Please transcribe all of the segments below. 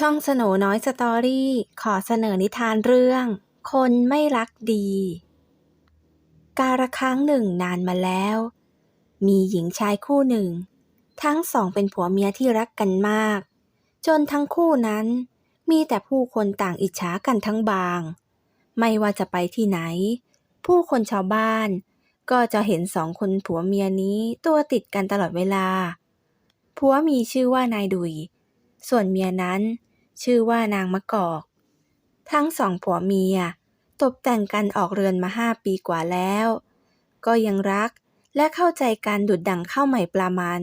ช่องสโหนน้อยสตอรี่ขอเสนอนิทานเรื่อง คนไม่รักดี กาละครั้งหนึ่งนานมาแล้ว มีหญิงชายคู่หนึ่ง ทั้งสองเป็นผัวเมียที่รักกันมาก จนทั้งคู่นั้นมีแต่ผู้คนต่างอิจฉากันทั้งบาง ไม่ว่าจะไปที่ไหน ผู้คนชาวบ้าน ก็จะเห็นสองคนผัวเมียนี้ตัวติดกันตลอดเวลาผัวมีชื่อว่านายดุยส่วนเมียนั้น ชื่อว่านางมะกอก ทั้งสองผัวเมียตกแต่งกันออกเรือนมาห้าปีกว่าแล้ว ก็ยังรักและเข้าใจกันดุดดังข้าวใหม่ปลามัน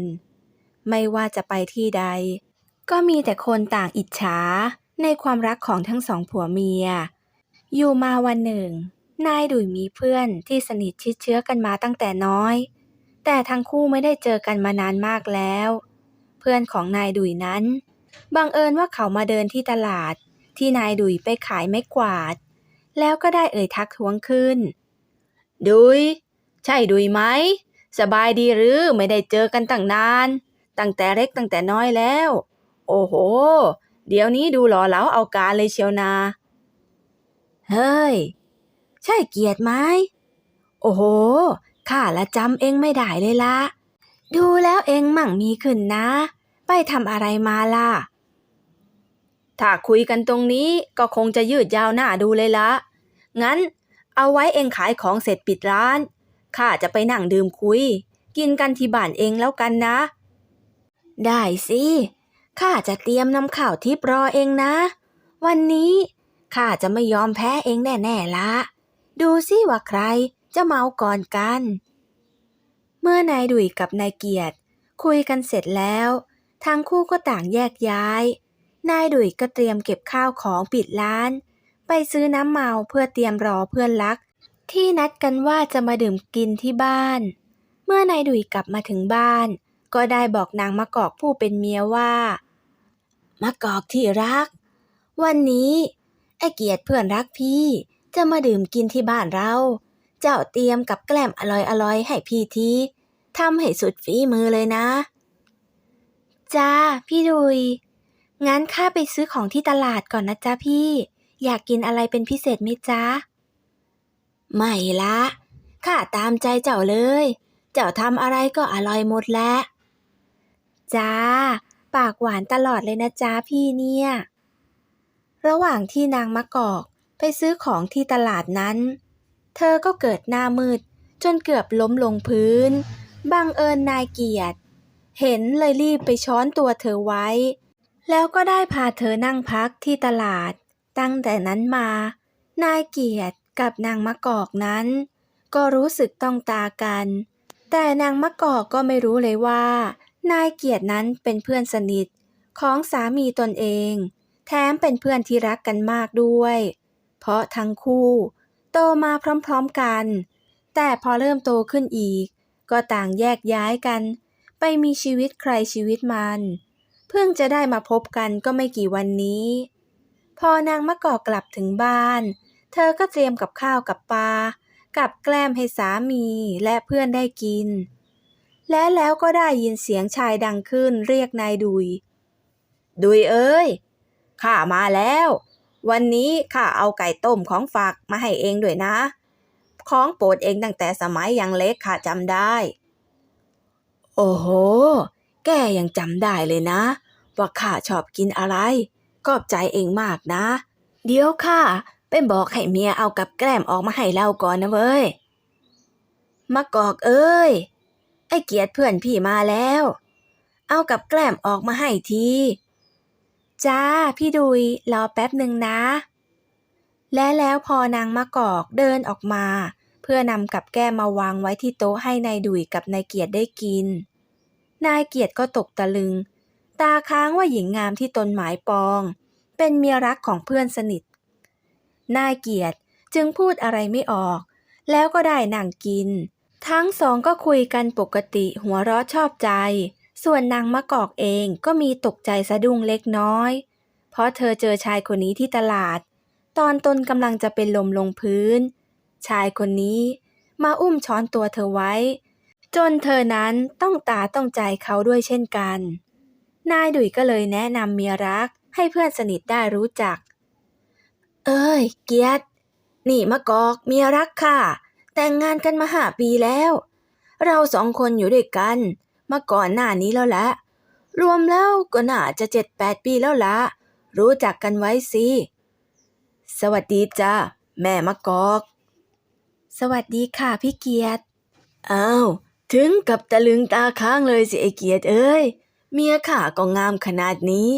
ไม่ว่าจะไปที่ใด ก็มีแต่คนต่างอิจฉาในความรักของทั้งสองผัวเมีย อยู่มาวันหนึ่ง นายดุยมีเพื่อนที่สนิทชิดเชื้อกันมาตั้งแต่น้อย แต่ทั้งคู่ไม่ได้เจอกันมานานมากแล้ว เพื่อนของนายดุยนั้น บังเอิญว่าเขามาเดินที่ตลาด ที่นายดุยไปขายไม้กวาด แล้วก็ได้เอ่ยทักท้วงขึ้น ดุย ใช่ดุยไหม สบายดีหรือไม่ได้เจอกันตั้งนาน ตั้งแต่เล็กตั้งแต่น้อยแล้ว โอ้โห เดี๋ยวนี้ดูหล่อเหลาเอาการเลยเชียวนา เฮ้ย ใช่เกียรติไหม โอ้โห ข้าละจำเองไม่ได้เลยละดูแล้วเองมั่งมีขึ้นนะ ไปทำอะไรมาล่ะ ถ้าคุยกันตรงนี้ก็คงจะยืดยาวหน้าดูเลยละ งั้น เอาไว้เองขายของเสร็จปิดร้าน ข้าจะไปนั่งดื่มคุย กินกันที่บ้านเองแล้วกันนะ ได้สิ ข้าจะเตรียมนำข่าวทิพรอเองนะ วันนี้ข้าจะไม่ยอมแพ้เองแน่ๆละ ดูสิว่าใครจะเมาก่อนกัน เมื่อนายดุยกับนายเกียรติ คุยกันเสร็จแล้ว ทั้งคู่ก็ต่างแยกย้าย นายดุยก็เตรียมเก็บข้าวของปิดร้าน ไปซื้อน้ำเมาเพื่อเตรียมรอเพื่อนรัก ที่นัดกันว่าจะมาดื่มกินที่บ้าน เมื่อนายดุยกลับมาถึงบ้าน ก็ได้บอกนางมะกอกผู้เป็นเมียว่ามะกอกที่รัก วันนี้ไอเกียรติเพื่อนรักพี่จะมาดื่มกินที่บ้านเรา เจ้าเตรียมกับแกล้มอร่อยๆให้พี่ทีทำให้สุดฝีมือเลยนะ จ้า พี่ดุย งั้นข้าไปซื้อของที่ตลาดก่อนนะจ๊ะพี่ อยากกินอะไรเป็นพิเศษไหมจ๊ะ ไม่ละข้าตามใจเจ้าเลย เจ้าทำอะไรก็อร่อยหมดแหละจ้า ปากหวานตลอดเลยนะจ๊ะพี่เนี่ย ระหว่างที่นางมะกอกไปซื้อของที่ตลาดนั้น เธอก็เกิดหน้ามืด จนเกือบล้มลงพื้น บังเอิญนายเกียรติ เห็นเลยรีบไปช้อนตัวเธอไว้ แล้วก็ได้พาเธอนั่งพักที่ตลาด ตั้งแต่นั้นมา นายเกียรติกับนางมะกอกนั้น ก็รู้สึกต้องตากัน แต่นางมะกอกก็ไม่รู้เลยว่า นายเกียรตินั้นเป็นเพื่อนสนิทของสามีตนเอง แถมเป็นเพื่อนที่รักกันมากด้วย เพราะทั้งคู่ โตมาพร้อมๆกัน แต่พอเริ่มโตขึ้นอีก ก็ต่างแยกย้ายกัน ไปมีชีวิตใครชีวิตมัน เพิ่งจะได้มาพบกันก็ไม่กี่วันนี้ พอนางมะกอกกลับถึงบ้าน เธอก็เตรียมกับข้าวกับปลากับแกล้มให้สามีและเพื่อนได้กิน และแล้วก็ได้ยินเสียงชายดังขึ้นเรียกนายดุย ดุยเอ้ยข้ามาแล้ว วันนี้ข้าเอาไก่ต้มของฝากมาให้เองด้วยนะ ของโปรดเองตั้งแต่สมัยยังเล็กข้าจำได้ โอ้โห แกยังจำได้เลยนะ ว่าข้าชอบกินอะไรขอบใจเองมากนะ เดี๋ยวข้าไปบอกให้เมียเอากับแกล้มออกมาให้เราก่อนนะเว้ยมะกอกเอ้ย ไอ้เกียรติเพื่อนพี่มาแล้ว เอากับแกล้มออกมาให้ทีจ้าพี่ดุยรอแป๊บหนึ่งนะ และแล้วพอนางมะกอกเดินออกมา เพื่อนำกับแก้มมาวางไว้ที่โต๊ะให้นายดุยกับนายเกียรติได้กิน นายเกียรติก็ตกตะลึง ตาค้างว่าหญิงงามที่ตนหมายปอง เป็นเมียรักของเพื่อนสนิทนายเกียรติจึงพูดอะไรไม่ออก แล้วก็ได้นั่งกิน ทั้งสองก็คุยกันปกติหัวเราะชอบใจ ส่วนนางมะกอกเองก็มีตกใจสะดุ้งเล็กน้อย เพราะเธอเจอชายคนนี้ที่ตลาด ตอนตนกำลังจะเป็นลมลงพื้น ชายคนนี้มาอุ้มช้อนตัวเธอไว้ จนเธอนั้นต้องตาต้องใจเขาด้วยเช่นกัน นายดุยก็เลยแนะนำเมียรักให้เพื่อนสนิทได้รู้จัก เอ้ย เกียรตินี่มะกอกเมียรักค่ะ แต่งงานกันมาห้าปีแล้ว เราสองคนอยู่ด้วยกัน มาก่อนหน้านี้แล้วละรวมแล้วก็น่าจะเจ็ดแปดปีแล้วละรู้จักกันไว้สิ สวัสดีจ้าแม่มะกอก สวัสดีค่ะพี่เกียรติอ้าว ถึงกับตะลึงตาค้างเลยสิไอเกียรติเอ้ย เมียข้าก็งามขนาดนี้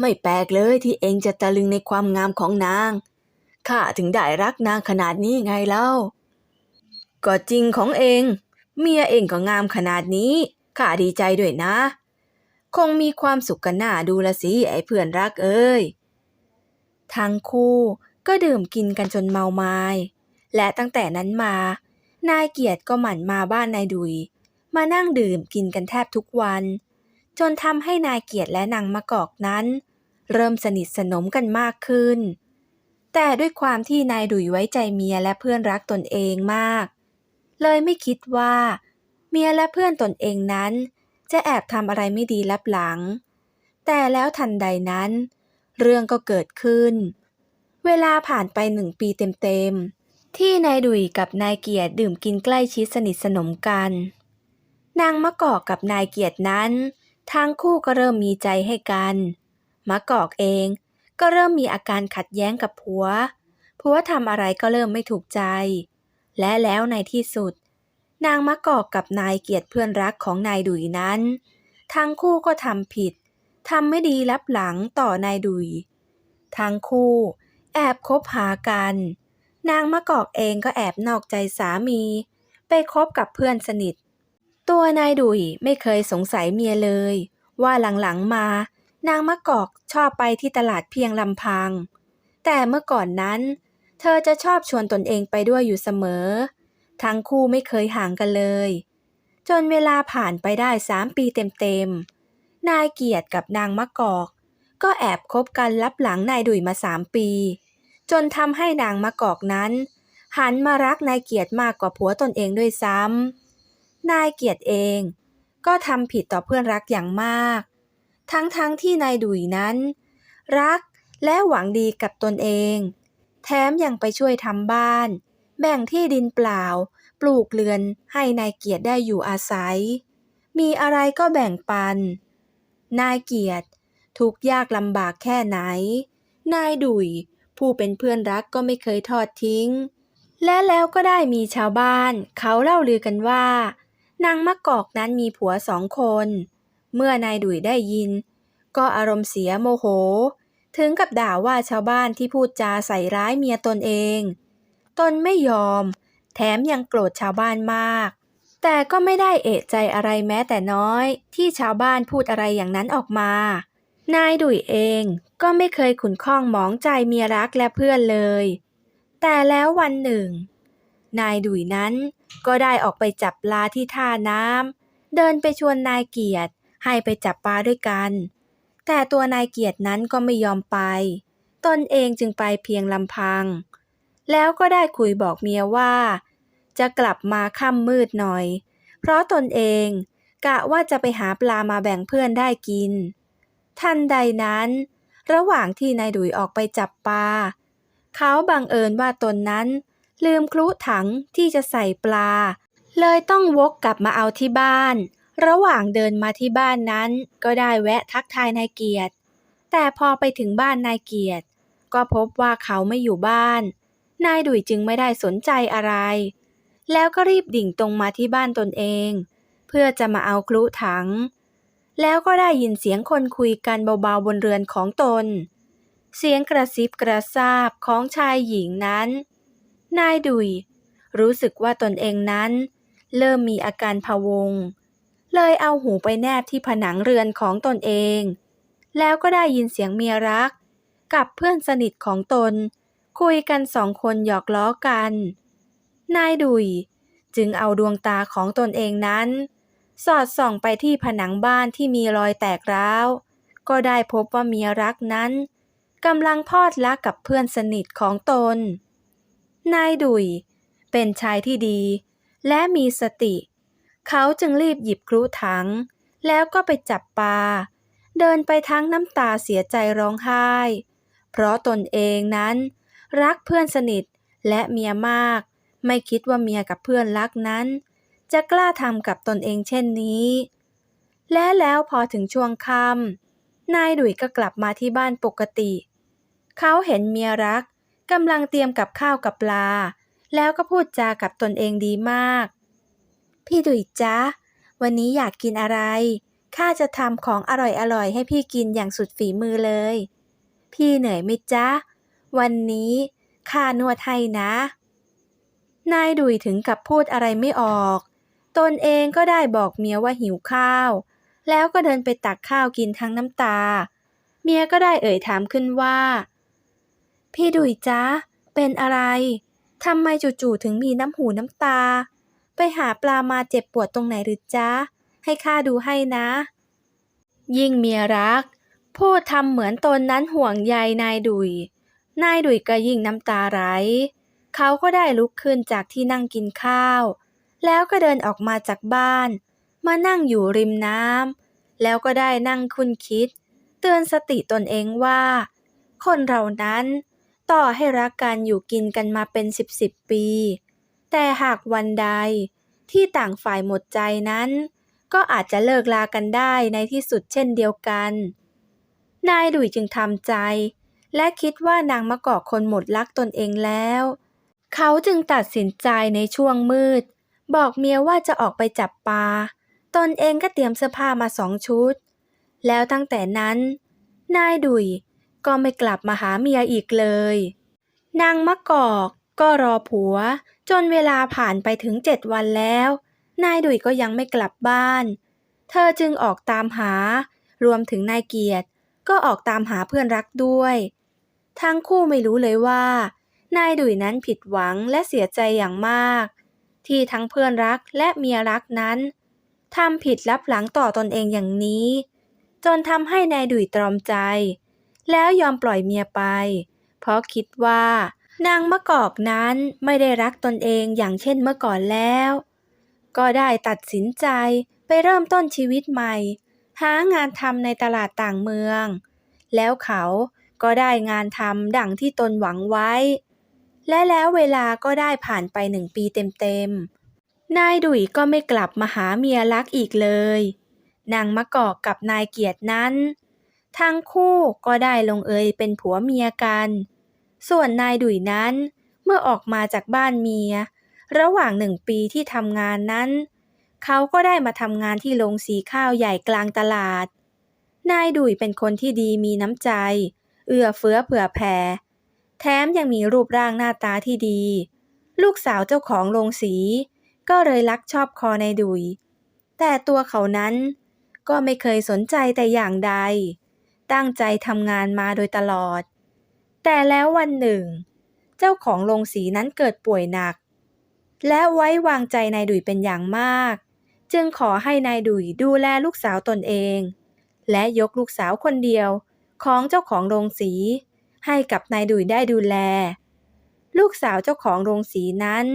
ไม่แปลกเลยที่เองจะตะลึงในความงามของนางข้าถึงได้รักนางขนาดนี้ไงเล่า ก็จริงของเอง เมียเองก็งามขนาดนี้ข้าดีใจด้วยนะ คงมีความสุขกันหน้าดูละสิไอ้เพื่อนรักเอ้ยทั้งคู่ก็ดื่มกินกันจนเมาไม้และตั้งแต่นั้นมา นายเกียรติก็หมั่นมาบ้านนายดุย มานั่งดื่มกินกันแทบทุกวัน จนทำให้นายเกียรติและนางมะกอกนั้น เริ่มสนิทสนมกันมากขึ้น แต่ด้วยความที่นายดุยไว้ใจเมียและเพื่อนรักตนเองมาก เลยไม่คิดว่า เมียและเพื่อนตนเองนั้น จะแอบทำอะไรไม่ดีลับหลัง แต่แล้วทันใดนั้น เรื่องก็เกิดขึ้น เวลาผ่านไปหนึ่งปีเต็มๆ ที่นายดุยกับนายเกียรติดื่มกินใกล้ชิดสนิทสนมกัน นางมะกอกกับนายเกียรตินั้น ทั้งคู่ก็เริ่มมีใจให้กันมะกอกเองก็เริ่มมีอาการขัดแย้งกับผัว ผัวทำอะไรก็เริ่มไม่ถูกใจ และแล้วในที่สุด นางมะกอกกับนายเกียรติเพื่อนรักของนายดุยนั้น ทั้งคู่ก็ทำผิดทำไม่ดีลับหลังต่อนายดุย ทั้งคู่แอบคบหากัน นางมะกอกเองก็แอบนอกใจสามี ไปคบกับเพื่อนสนิท ตัวนายดุยไม่เคยสงสัยเมียเลย ว่าหลังๆมา นางมะกอกชอบไปที่ตลาดเพียงลำพัง แต่เมื่อก่อนนั้น เธอจะชอบชวนตนเองไปด้วยอยู่เสมอ ทั้งคู่ไม่เคยห่างกันเลย จนเวลาผ่านไปได้สามปีเต็มๆ นายเกียรติกับนางมะกอก ก็แอบคบกันลับหลังนายดุยมาสามปี จนทำให้นางมะกอกนั้น หันมารักนายเกียรติมากกว่าผัวตนเองด้วยซ้ำ นายเกียรติเอง ก็ทำผิดต่อเพื่อนรักอย่างมาก ทั้งๆทที่นายดุยนั้น รักและหวังดีกับตนเอง แถมยังไปช่วยทำบ้าน แบ่งที่ดินเปล่า ปลูกเรือนให้นายเกียรติได้อยู่อาศัย มีอะไรก็แบ่งปัน นายเกียรติทุกข์ยากลำบากแค่ไหน นายดุยผู้เป็นเพื่อนรักก็ไม่เคยทอดทิ้ง และแล้วก็ได้มีชาวบ้าน เขาเล่าลือกันว่า นางมะกอกนั้นมีผัวสองคน เมื่อนายดุยได้ยิน ก็อารมณ์เสียโมโห ถึงกับด่าว่าชาวบ้านที่พูดจาใส่ร้ายเมียตนเอง ตนไม่ยอม แถมยังโกรธชาวบ้านมาก แต่ก็ไม่ได้เอะใจอะไรแม้แต่น้อย ที่ชาวบ้านพูดอะไรอย่างนั้นออกมา นายดุยเองก็ไม่เคยขุนข้องหมองใจเมียรักและเพื่อนเลย แต่แล้ววันหนึ่ง นายดุยนั้น ก็ได้ออกไปจับปลาที่ท่าน้ำเดินไปชวนนายเกียรติให้ไปจับปลาด้วยกัน แต่ตัวนายเกียรตินั้นก็ไม่ยอมไป ตนเองจึงไปเพียงลำพัง แล้วก็ได้คุยบอกเมียว่า จะกลับมาค่ำมืดหน่อย เพราะตนเองกะว่าจะไปหาปลามาแบ่งเพื่อนได้กิน ทันใดนั้น ระหว่างที่นายดุยออกไปจับปลาเขาบังเอิญว่าตนนั้น ลืมคลุถังที่จะใส่ปลา เลยต้องวกกลับมาเอาที่บ้าน ระหว่างเดินมาที่บ้านนั้น ก็ได้แวะทักทายนายเกียรติ แต่พอไปถึงบ้านนายเกียรติ ก็พบว่าเขาไม่อยู่บ้าน นายดุยจึงไม่ได้สนใจอะไร แล้วก็รีบดิ่งตรงมาที่บ้านตนเอง เพื่อจะมาเอาคลุถัง แล้วก็ได้ยินเสียงคนคุยกันเบาๆบนเรือนของตนเสียงกระซิบกระซาบของชายหญิงนั้น นายดุยรู้สึกว่าตนเองนั้น เริ่มมีอาการพะวง เลยเอาหูไปแนบที่ผนังเรือนของตนเอง แล้วก็ได้ยินเสียงเมียรัก กับเพื่อนสนิทของตน คุยกันสองคนหยอกล้อกัน นายดุยจึงเอาดวงตาของตนเองนั้น สอดส่องไปที่ผนังบ้านที่มีรอยแตกร้าว ก็ได้พบว่าเมียรักนั้นกำลังพอดรักกับเพื่อนสนิทของตน นายดุย เป็นชายที่ดี และมีสติ เขาจึงรีบหยิบครุถัง แล้วก็ไปจับปลา เดินไปทั้งน้ำตาเสียใจร้องไห้ เพราะตนเองนั้น รักเพื่อนสนิทและเมียมาก ไม่คิดว่าเมียกับเพื่อนรักนั้น จะกล้าทำกับตนเองเช่นนี้ และแล้วพอถึงช่วงค่ำนายดุยก็กลับมาที่บ้านปกติ เขาเห็นเมียรัก กำลังเตรียมกับข้าวกับปลา แล้วก็พูดจากับตนเองดีมาก พี่ดุยจ๊ะ วันนี้อยากกินอะไร ข้าจะทำของอร่อยๆ ให้พี่กินอย่างสุดฝีมือเลย พี่เหนื่อยไหมจ๊ะ วันนี้ข้านวดให้นะ นายดุยถึงกับพูดอะไรไม่ออก ตนเองก็ได้บอกเมียว่าหิวข้าว แล้วก็เดินไปตักข้าวกินทั้งน้ำตา เมียก็ได้เอ่ยถามขึ้นว่า พี่ดุยจ๊ะเป็นอะไรทำไมจู่ๆถึงมีน้ำหูน้ำตา ไปหาปลามาเจ็บปวดตรงไหนหรือจ๊ะให้ข้าดูให้นะ ยิ่งเมียรัก พูดทำเหมือนตนนั้นห่วงใยนายดุย นายดุยก็ยิ่งน้ำตาไหลเขาก็ได้ลุกขึ้นจากที่นั่งกินข้าว แล้วก็เดินออกมาจากบ้าน มานั่งอยู่ริมน้ำแล้วก็ได้นั่งคุ้นคิด เตือนสติตนเองว่า คนเรานั้น ต่อให้รักกันอยู่กินกันมาเป็นสิบสิบปี แต่หากวันใดที่ต่างฝ่ายหมดใจนั้น ก็อาจจะเลิกลากันได้ในที่สุดเช่นเดียวกัน นายดุยจึงทำใจ และคิดว่านางมะกอกคนหมดรักตนเองแล้ว เขาจึงตัดสินใจในช่วงมืด บอกเมียว่าจะออกไปจับปลา ตนเองก็เตรียมเสื้อผ้ามาสองชุด แล้วตั้งแต่นั้น นายดุย ก็ไม่กลับมาหาเมียอีกเลย นางมะกอกก็รอผัว จนเวลาผ่านไปถึงเจ็ดวันแล้ว นายดุยก็ยังไม่กลับบ้าน เธอจึงออกตามหา รวมถึงนายเกียรติ ก็ออกตามหาเพื่อนรักด้วย ทั้งคู่ไม่รู้เลยว่า นายดุยนั้นผิดหวังและเสียใจอย่างมาก ที่ทั้งเพื่อนรักและเมียรักนั้นทำผิดลับหลังต่อตนเองอย่างนี้ จนทำให้นายดุยตรอมใจ แล้วยอมปล่อยเมียไป เพราะคิดว่านางมะกอกนั้นไม่ได้รักตนเองอย่างเช่นเมื่อก่อนแล้ว ก็ได้ตัดสินใจไปเริ่มต้นชีวิตใหม่ หางานทำในตลาดต่างเมือง แล้วเขาก็ได้งานทำดังที่ตนหวังไว้ และแล้วเวลาก็ได้ผ่านไปหนึ่งปีเต็มๆ นายดุยก็ไม่กลับมาหาเมียรักอีกเลย นางมะกอกกับนายเกียรตินั้น ทั้งคู่ก็ได้ลงเอยเป็นผัวเมียกัน ส่วนนายดุยนั้นเมื่อออกมาจากบ้านเมีย ระหว่างหนึ่งปีที่ทำงานนั้น เขาก็ได้มาทำงานที่โรงสีข้าวใหญ่กลางตลาด นายดุยเป็นคนที่ดีมีน้ำใจ เอื้อเฟื้อเผื่อแผ่ แถมยังมีรูปร่างหน้าตาที่ดี ลูกสาวเจ้าของโรงสี ก็เลยรักชอบคอนายดุย แต่ตัวเขานั้นก็ไม่เคยสนใจแต่อย่างใด ตั้งใจทำงานมาโดยตลอด แต่แล้ววันหนึ่ง เจ้าของโรงสีนั้นเกิดป่วยหนัก และไว้วางใจนายดุยเป็นอย่างมาก จึงขอให้นายดุยดูแลลูกสาวตนเอง และยกลูกสาวคนเดียวของเจ้าของโรงสี ให้กับนายดุยได้ดูแล ลูกสาวเจ้าของโรงสีนั้น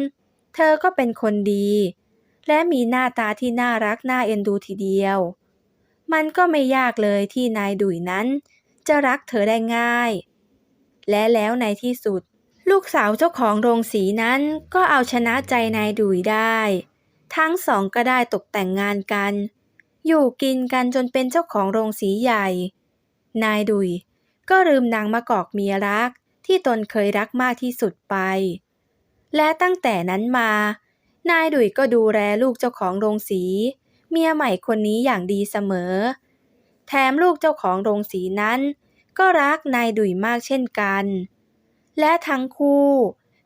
เธอก็เป็นคนดี และมีหน้าตาที่น่ารักน่าเอ็นดูทีเดียว มันก็ไม่ยากเลยที่นายดุยนั้น จะรักเธอได้ง่าย และแล้วในที่สุด ลูกสาวเจ้าของโรงสีนั้นก็เอาชนะใจนายดุยได้ ทั้งสองก็ได้ตกแต่งงานกัน อยู่กินกันจนเป็นเจ้าของโรงสีใหญ่ นายดุยก็ลืมนางมะกอกเมียรักที่ตนเคยรักมากที่สุดไป และตั้งแต่นั้นมา นายดุยก็ดูแลลูกเจ้าของโรงสี เมียใหม่คนนี้อย่างดีเสมอ แถมลูกเจ้าของโรงสีนั้น ก็รักนายดุยมากเช่นกัน และทั้งคู่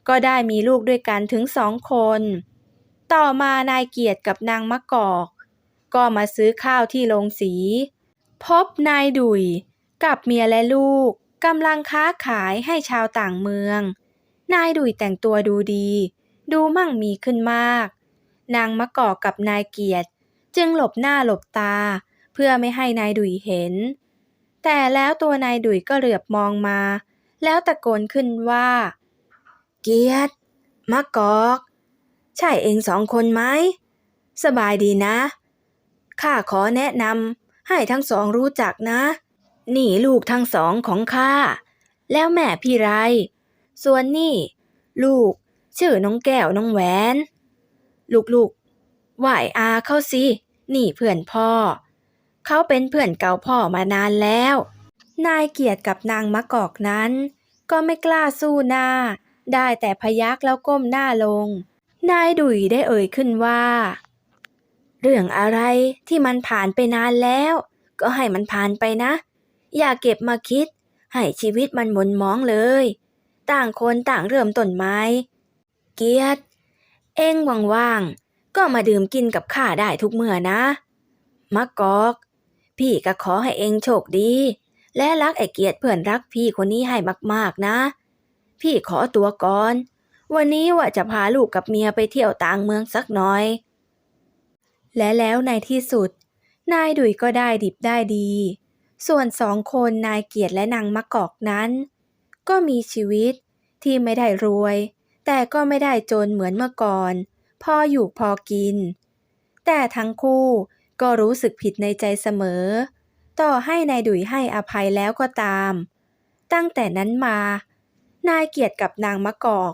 ก็ได้มีลูกด้วยกันถึงสองคน ต่อมานายเกียรติกับนางมะกอก ก็มาซื้อข้าวที่โรงสี พบนายดุยกับเมียและลูกกำลังค้าขายให้ชาวต่างเมือง นายดุยแต่งตัวดูดี ดูมั่งมีขึ้นมาก นางมะกอกกับนายเกียรติ จึงหลบหน้าหลบตา เพื่อไม่ให้นายดุยเห็น แต่แล้วตัวนายดุยก็เหลือบมองมา แล้วตะโกนขึ้นว่า เกียรติมะกอก ใช่เองสองคนไหม สบายดีนะ ข้าขอแนะนำให้ทั้งสองรู้จักนะ นี่ลูกทั้งสองของข้า แล้วแม่พี่ไร ส่วนนี่ ลูก ชื่อน้องแก้วน้องแหวน ลูกๆ ไหวอาเข้าสินี่เพื่อนพ่อ เขาเป็นเพื่อนเก่าพ่อมานานแล้ว นายเกียรติกับนางมะกอกนั้น ก็ไม่กล้าสู้หน้า ได้แต่พยักแล้วก้มหน้าลง นายดุยได้เอ่ยขึ้นว่า เรื่องอะไรที่มันผ่านไปนานแล้ว ก็ให้มันผ่านไปนะ อย่าเก็บมาคิด ให้ชีวิตมันหมุนมองเลย ต่างคนต่างเริ่มต้นไม้ เกียรติเอ็งว่างๆ ก็มาดื่มกินกับข้าได้ทุกเมื่อนะมะกอก พี่ก็ขอให้เองโชคดี และรักไอเกียรติเพื่อนรักพี่คนนี้ให้มากๆนะ พี่ขอตัวก่อน วันนี้ว่าจะพาลูกกับเมียไปเที่ยวต่างเมืองสักหน่อย และแล้วในที่สุด นายดุยก็ได้ดิบได้ดี ส่วนสองคนนายเกียรติและนางมะกอกนั้น ก็มีชีวิตที่ไม่ได้รวย แต่ก็ไม่ได้จนเหมือนเมื่อก่อน พออยู่พอกิน แต่ทั้งคู่ก็รู้สึกผิดในใจเสมอ ต่อให้นายดุยให้อภัยแล้วก็ตาม ตั้งแต่นั้นมา นายเกียรติกับนางมะกอก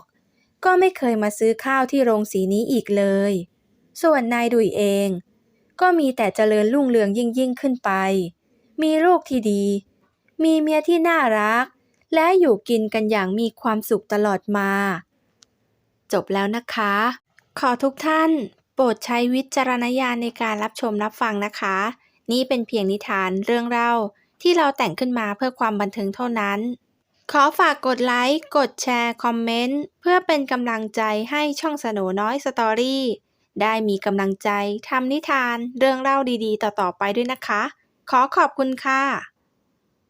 ก็ไม่เคยมาซื้อข้าวที่โรงสีนี้อีกเลย ส่วนนายดุยเอง ก็มีแต่เจริญรุ่งเรืองยิ่งยิ่งขึ้นไป มีลูกที่ดี มีเมียที่น่ารัก และอยู่กินกันอย่างมีความสุขตลอดมา จบแล้วนะคะ ขอทุกท่านโปรดใช้วิจารณญาณในการรับชมรับฟังนะคะ นี่เป็นเพียงนิทานเรื่องเล่าที่เราแต่งขึ้นมาเพื่อความบันเทิงเท่านั้น ขอฝากกดไลค์ กดแชร์ คอมเมนต์ เพื่อเป็นกำลังใจให้ช่องสโหนน้อยสตอรี่ได้มีกำลังใจทำนิทานเรื่องเล่าดีๆ ต่อๆไปด้วยนะคะ ขอขอบคุณค่ะ